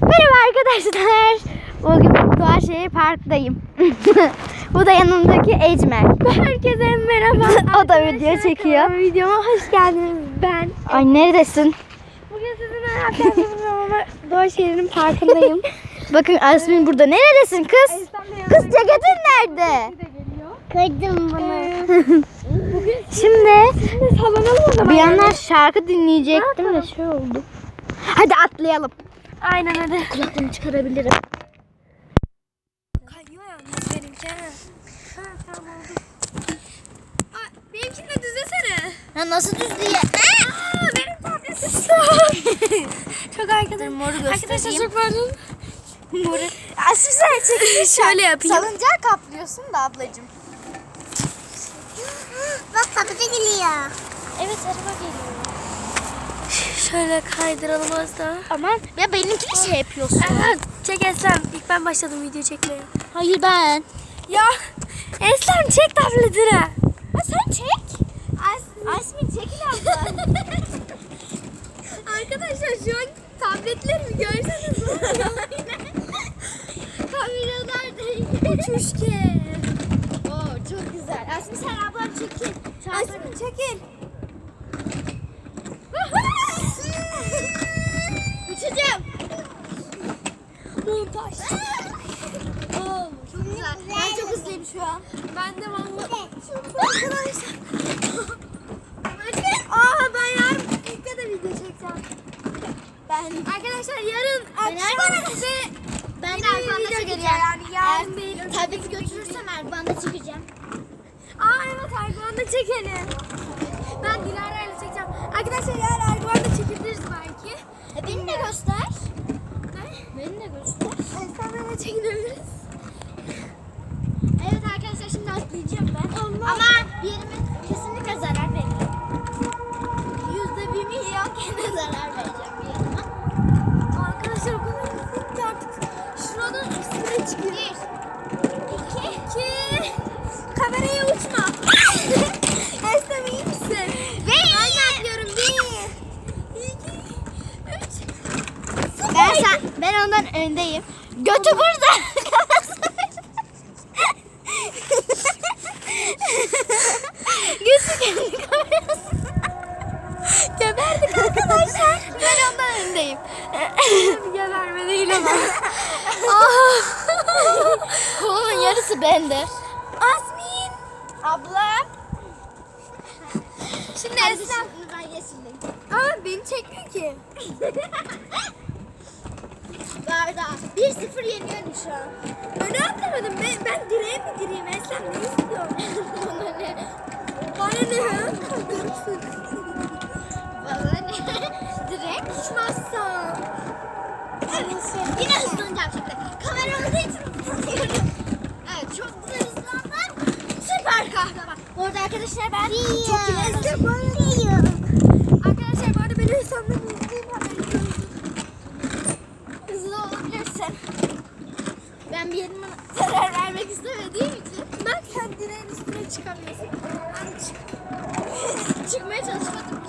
Merhaba arkadaşlar. Bugün Doğaşehir Park'tayım. Bu da yanımdaki Ecmer. Herkese merhaba. O da video çekiyor. Videoma hoş geldiniz. Ben Ay neredesin? bugün sizinle arkadaşlarımla ama Doğaşehir'in parkındayım. Bakın Asmin burada. Neredesin kız? Kız ceketin nerede? Kırdım bunu. Şimdi Şimdi sallanalım o zaman. bir yandan şarkı dinleyecektim de şey oldu. Hadi atlayalım. Aynen hadi. Kulaklığımı çıkarabilirim. Kayıyor yalnız benimki. ha. Tamam oldu. Aa, benimkini de düzlesene. Ya nasıl düz diye? Aa, benim tabletim Çok arkadaşlar. moru Arkadaşlar göstereyim. çok pardon. Moru. Asmin sen çekilmiş. Şöyle yapayım. Salıncağı kaplıyorsun da ablacığım. Bak kapıda geliyor. Evet araba geliyor. Şöyle kaydıralım az daha. Aman ya benimkini şey yapıyorsun. Evet, çek Eslem. İlk ben başladım video çekmeye. Hayır ben. Ya Eslem çek tabletini. Ha sen çek. As Asmin çekil abla. Arkadaşlar şu an tabletlerimi görseniz Kameralar değil. Uçuşken. Oo çok güzel. Asmin sen ablam çekil. Asmin çekil. Uçacağım. Montaj. Oo çok güzel. Ben çok hızlıyım şu an. Ben de valla. Arkadaşlar. Aa ben yarın ilk de video çekeceğim. Ben Arkadaşlar yarın akşam size ben de video çekeceğim. yani yarın değil. Tableti götürürsem Erdoğan'da çekeceğim. Aa evet Erdoğan'da çekelim. Ben Dilara ile çekeceğim. Arkadaşlar yarın Erdoğan'da çekebiliriz belki. E, beni de göster. Ne? Beni de göster. Esnaflarla çekilebiliriz. Evet arkadaşlar şimdi atlayacağım ben. Allah. Ama bir yerime kesinlikle zarar veririm. Yüzde bir milyon kere zarar vereceğim bir yerime. Arkadaşlar hızlıyım ki artık şuranın üstüne çıkıyor. İki. İki. Kameraya uçma. Esnaf iyi misin? Ben de atlıyorum. Bir. İki. Üç. Ben sen, ben ondan öndeyim. Götü burada. Götü kendi kamerasına. Geberdik arkadaşlar. Ben ondan öndeyim. Geberme değil ama. Kolumun yarısı bende. Asmin. Abla. Şimdi şimdi ben yeşildeyim. Ama beni çekmiyor ki. Garda. 1-0 yeniyorum şu an. Öne atlamadım. Ben, ben direğe mi gireyim? Esnaf ne istiyorsun? Bana ne? Bana ne? Bana ne? Direkt. Uçmazsam. Yine hızlanacağım şimdi. Kamera olduğu için hızlanıyorum. Evet çok güzel hızlandım. Süper kahraman. Bu arada arkadaşlar ben çok iyi hızlanıyorum. Arkadaşlar bu arada benim insanlarım izleyeyim haberiniz olsun. Hızlı olabilirsin. Ben bir yerime zarar vermek istemediğim için Bak sen direğin üstüne çıkamıyorsun. Ben çık. çıkmaya çalışmadım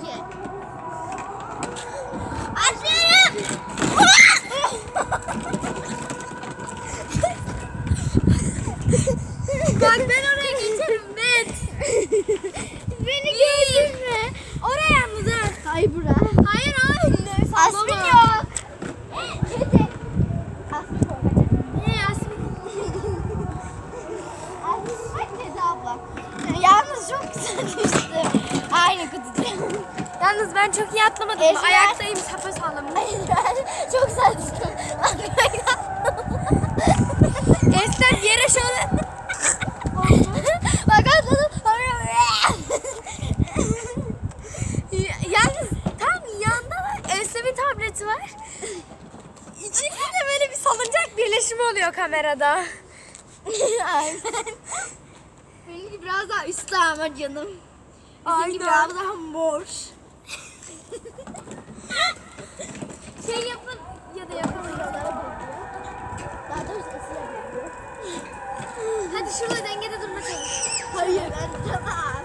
ben çok iyi atlamadım. Ezber. Ayaktayım sapasağlam. Hayır ben çok düştüm. Esnaf yere şöyle. Bak atladım. Yalnız tam yanda da Esnaf'ın tableti var. İçinde böyle bir salıncak birleşimi oluyor kamerada. Aynen. Benimki biraz daha üstte ama canım. Bizimki Aynen. biraz daha mor. Şey yapın ya da yapamayız. Daha doğrusu ısıya geliyor. Hadi şurada dengede durma çalış. Hayır ben tamam.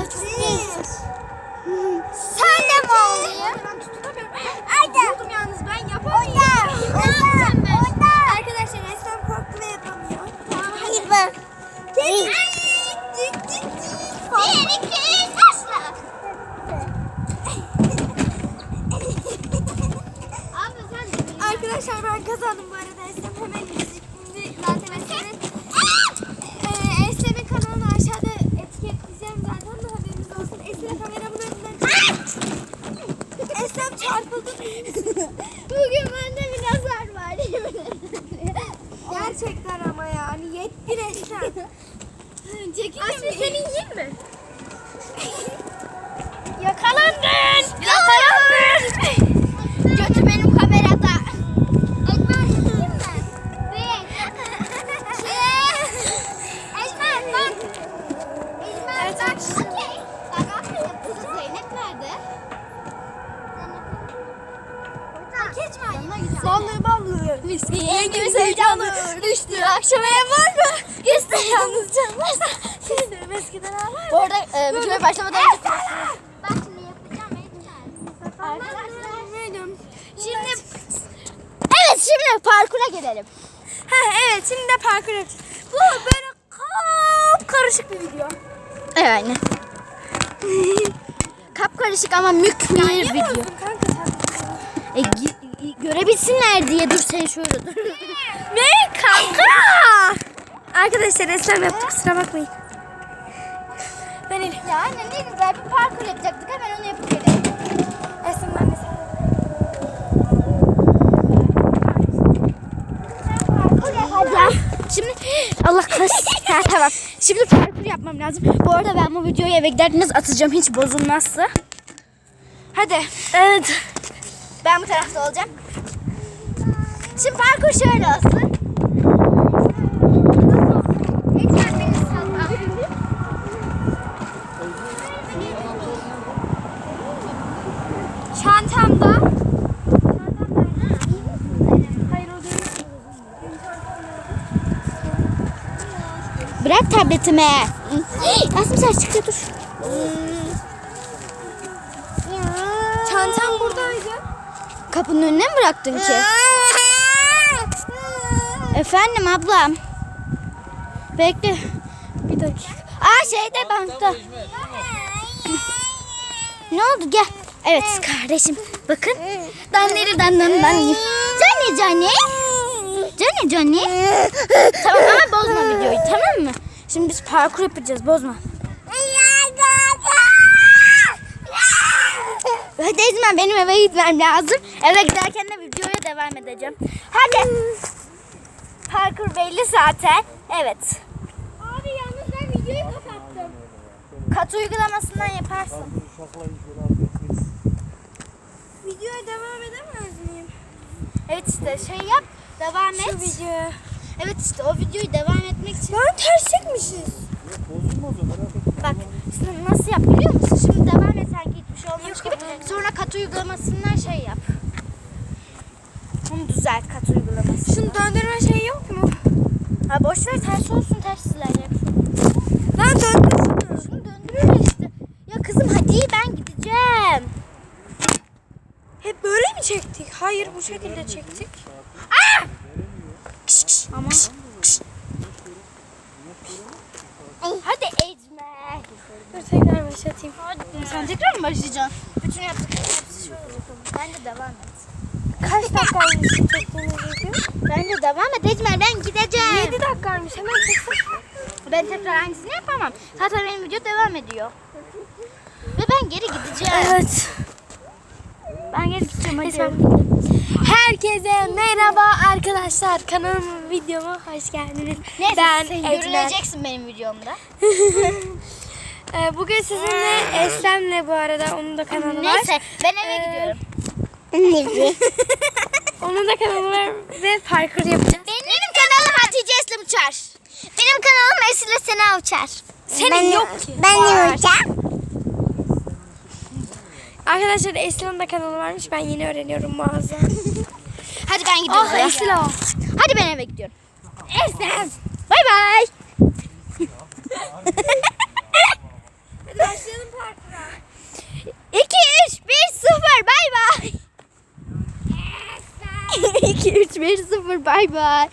Eksiz. Sen de mi olayım? Ben tutunamıyorum. Ayda. Buldum yalnız ben yapamıyorum. Orada. Orada. Orada. Arkadaşlar Eslem korktu ve yapamıyor. Tamam hadi. bak. Bir, iki, üç, başla. Abi sen Arkadaşlar ben kazandım bu arada. Eslem hemen şimdi zaten Eslem'in Ee, Eslem'in kanalını aşağıda etiketleyeceğim zaten de haberiniz olsun. Eslem kameramın önünden Eslem çarpıldı. Bugün bende bir nazar var. Gerçekten ama yani yetkin Eslem. Aslı seni yiyeyim mi? Yakalandın. Yakalandın. Götü benim kamerada. Elman yiyeyim mi? Bir. İki. Elman bak. Elman bak şimdi. Bak aferin kızım Zeynep nerede? Geç mi aynı? Ballı ballı. Miski yengemiz heyecanlı. Düştü akşamaya var mı? Güçlü yalnız canlar. Küstüm eskiden ağlar. Bu arada e, videoya başlamadan önce Bak şimdi yapacağım Ejder. Arkadaşlar. Şimdi Evet şimdi parkura gelelim. Ha evet şimdi de parkur yapacağız. Bu böyle kap karışık bir video. Evet aynen. Kapkarışık ama mük bir video. Kanka sen. E, gi- görebilsinler diye dur sen şöyle dur. Ne kanka? Arkadaşlar Eslem yaptı kusura bakmayın. Ben Elif. ya anne ne güzel bir parkur yapacaktık hemen onu yapıp gelelim. Eslem ben de. Şimdi Allah kahretsin. ha, tamam. Şimdi parkur yapmam lazım. Bu arada ben bu videoyu eve giderken atacağım hiç bozulmazsa. Hadi. Evet. Ben bu tarafta olacağım. Şimdi parkur şöyle olsun. Çantamda. Bırak tabletimi. Asım sen çıkıyor dur. Çantam buradaydı. Kapının önüne mi bıraktın ki? Efendim ablam. Bekle. Bir dakika. Aa şeyde bankta. Ne oldu gel. Evet kardeşim bakın. Danleri dan dan dan. Cani cani. Cani cani. tamam ama bozma videoyu tamam mı? Şimdi biz parkur yapacağız bozma. Ezmen benim eve gitmem lazım. Eve giderken de videoya devam edeceğim. Hadi. Parkur belli zaten. Evet. Abi yalnız ben videoyu kapattım. Kat uygulamasından yaparsın. Videoya devam edemez miyim? Evet işte şey yap. Devam et. Şu videoya. Evet işte o videoyu devam etmek için. Lan ters çekmişiz. Bak şimdi nasıl yap biliyor musun? Şimdi devam et sanki hiçbir şey olmamış gibi. Sonra kat uygulamasından şey yap. Düzelt kat uygulaması. Şunu döndürme şeyi yok mu? Ha boş ver ters olsun ters silecek. Lan döndür şunu. Şunu döndürüyor işte. Ya kızım hadi ben gideceğim. Hep böyle mi çektik? Hayır bu şekilde çektik. Kış kış. Ama. Hadi Ecme. Dur tekrar başlatayım. Sen tekrar mı başlayacaksın? Bütün yaptıkların hepsi şöyle yapalım. Ben de devam et. Kaç dakikaymış çektiğiniz video? Ben de devam et ben gideceğim. 7 dakikaymış hemen çeksin. Ben tekrar aynısını yapamam. Zaten benim video devam ediyor. Ve ben geri gideceğim. Evet. Ben geri gideceğim hadi. Herkese merhaba arkadaşlar. Kanalıma videoma hoş geldiniz. Neyse ben sen Ecmen. görüneceksin benim videomda. Ee, bugün sizinle Eslem'le bu arada onun da kanalı var. Neyse ben eve Ee, gidiyorum. Onun da kanalı var ve parkur yapacağız. Benim, kanalım Hatice Eslem Uçar. Benim kanalım Esile Sena Uçar. Senin yok ki. Ben Var. uçar. Arkadaşlar Eslem'in de kanalı varmış. Ben yeni öğreniyorum bazen. Hadi ben gidiyorum. Ah Esla. Hadi ben eve gidiyorum. Eslem. Bay bay. Hadi başlayalım parkura. 2, 3, 1, 0 bay bay. 2, 3, 1, 0 bay bay.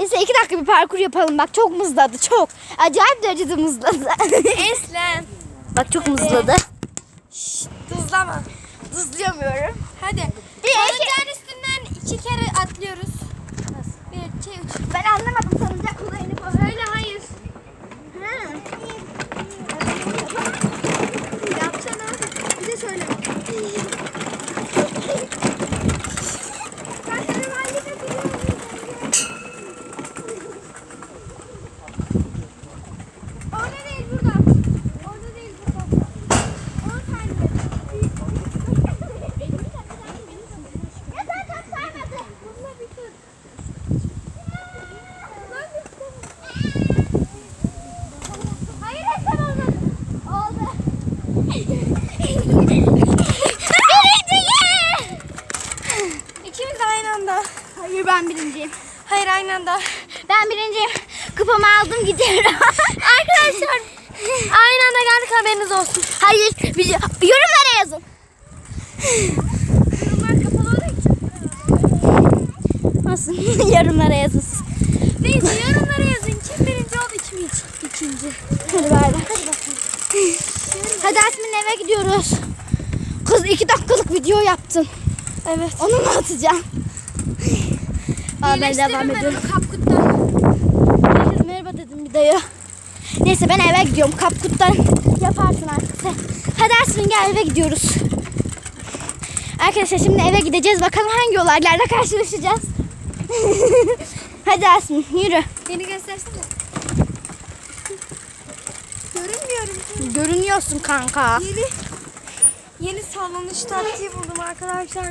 Neyse iki dakika bir parkur yapalım bak çok mızladı çok. Acayip derecede mızladı. Eslem. bak çok mızladı. Dızlama. Dızlayamıyorum. Hadi. Bir, Salıncağın üstünden iki kere atlıyoruz. Bir, iki, üç. Ben anlamadım salıncak olayını bu. Öyle hayır. Yapsana. Bir de söyle. Orada değil burada. Orada değil burada. On saniye. Ya zaten saymadı. Bununla bitir. Hayır Esen olmadı. Oldu. İkimiz de aynı anda. Hayır ben birinciyim. Hayır aynı anda. Ben birinciyim. Kupamı aldım gidiyorum. Arkadaşlar aynı anda geldik haberiniz olsun. Hayır. bir- Yorumlara yazın. Yorumlar kapalı olduğu. Olsun. Yorumlara yazın. Neyse yorumlara yazın. Kim birinci oldu kim iç- ikinci. Hadi bay bay. Hadi Asmin'in eve gidiyoruz. Kız iki dakikalık video yaptın. Evet. Onu mu atacağım? Aa, ben devam ediyorum. Kapkut'tan. Merhaba dedim bir dayı. Neyse ben eve gidiyorum. Kapkut'tan yaparsın artık sen. Hadi Asmin gel eve gidiyoruz. Arkadaşlar şimdi eve gideceğiz. Bakalım hangi olaylarla karşılaşacağız. Hadi Asmin yürü. Beni göstersene. Görünmüyorum. Görünüyorsun kanka. Yeni yeni sallanış taktiği buldum arkadaşlar.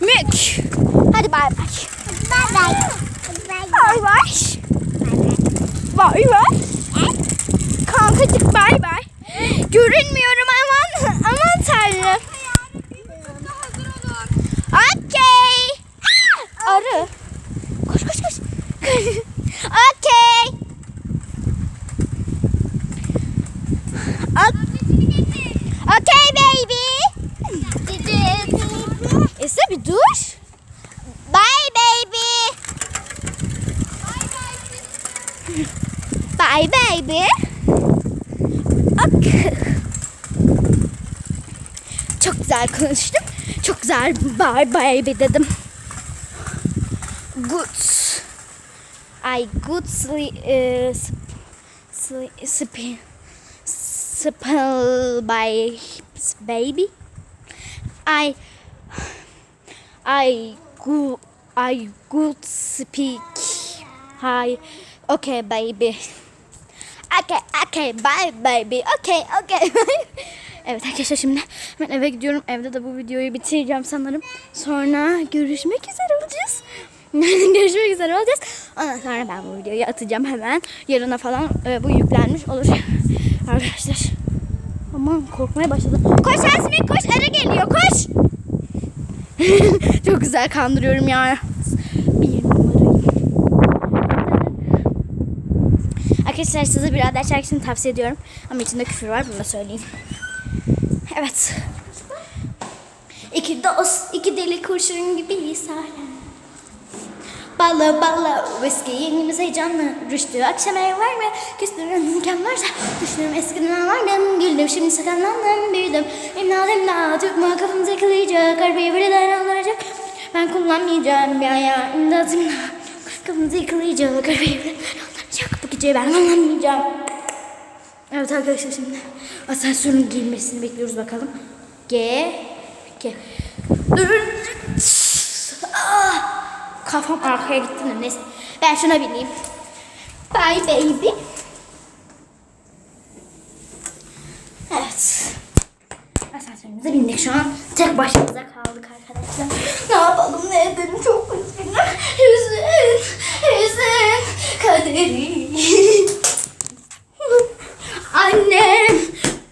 Mük. Hadi bay bay. Bay bay. Bay bay. Kankacık bay bay. Görünmüyorum aman aman tanrım. Okey. Arı. Koş koş koş. Okey. Okey baby. Ese bir dur. Bye baby. Bye baby. Ok. Çok güzel konuştum. Çok güzel bye baby dedim. Good. I good sleep. Uh, sleep, sleep, spell by baby. I I good I good speak. Hi. Okay, baby. Okay, okay, bye baby. Okay, okay. evet arkadaşlar şimdi ben eve gidiyorum. Evde de bu videoyu bitireceğim sanırım. Sonra görüşmek üzere olacağız. görüşmek üzere olacağız. Ondan sonra ben bu videoyu atacağım hemen. Yarına falan e, bu yüklenmiş olur. arkadaşlar. Aman korkmaya başladım. Koş Asmin koş arı geliyor koş. Çok güzel kandırıyorum ya. Arkadaşlar size birader şarkısını tavsiye ediyorum. Ama içinde küfür var bunu da söyleyeyim. Evet. İki dost, iki deli kurşun gibi sahne. Bala bala, viski yenimiz heyecanlı. Rüştü akşam ev var mı? Küstürün imkan varsa. Düştüm eskiden vardım. Güldüm şimdi sakınlandım. Büyüdüm. İmdat imdat. Tutma kafamı yıkılayacak. Harbiye birden alınacak. Ben kullanmayacağım bir ayağı. İmdat imdat. Kafamı yıkılayacak. Harbiye birden alınacak. Bu geceyi ben kullanmayacağım. Evet arkadaşlar şimdi asansörün girmesini bekliyoruz bakalım. G. G. Ah! Kafam arkaya gitti de neyse. Ben şuna bineyim. Bye baby. Evet. Asansörümüze bindik şu an. Tek başımıza kaldık arkadaşlar. Ne yapalım ne edelim çok üzgünüm. Hüzün, hüzün, kaderim. Annem,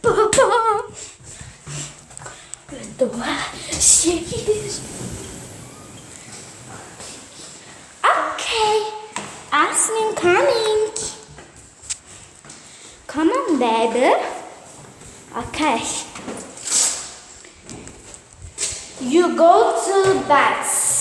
babam. Ve dua şehir. Okay, Asmin coming. Come on, baby. Okay. You go to bed.